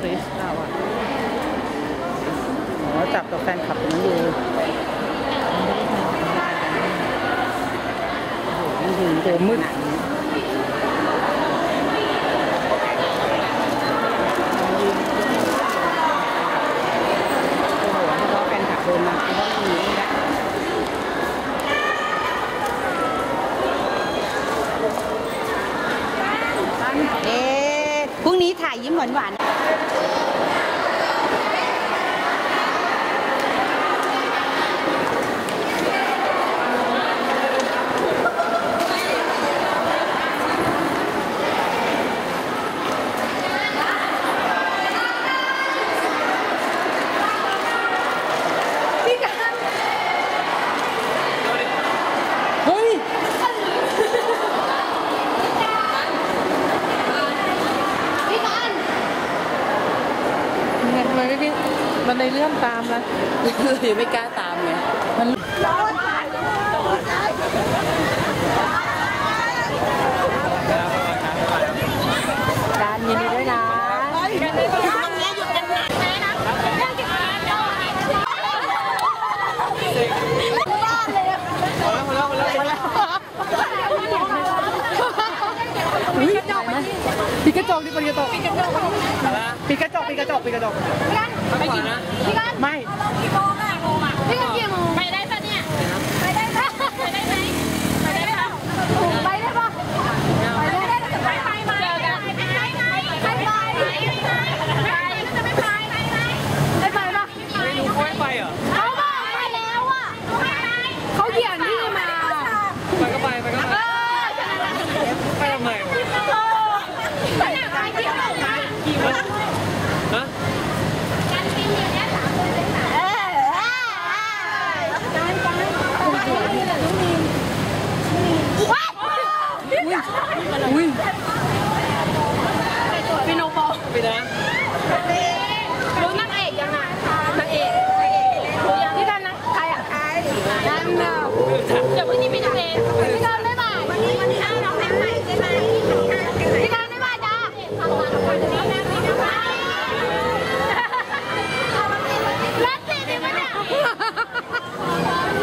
คริสเราอะอ๋อจับกับแฟนคลับตรงนั้นอยู่มันยืนตัวมืดโอ้โหเฉพาะแฟนคลับเดินมาคือว่าไม่มีนี่แหละ เอ๊ะ พรุ่งนี้ถ่ายยิ้มหวานห เนี่ยทำไมไม่พี่มันในเรื่องตามละเลยไม่กล้าตามไงมันจานยินดีด้วยนะ ปิดกระจกดิปิดกระจกปิดกระจกปิดกระจกปิดกระจกปิดกระจกพี่กันไปกินพี่กัน じゃあ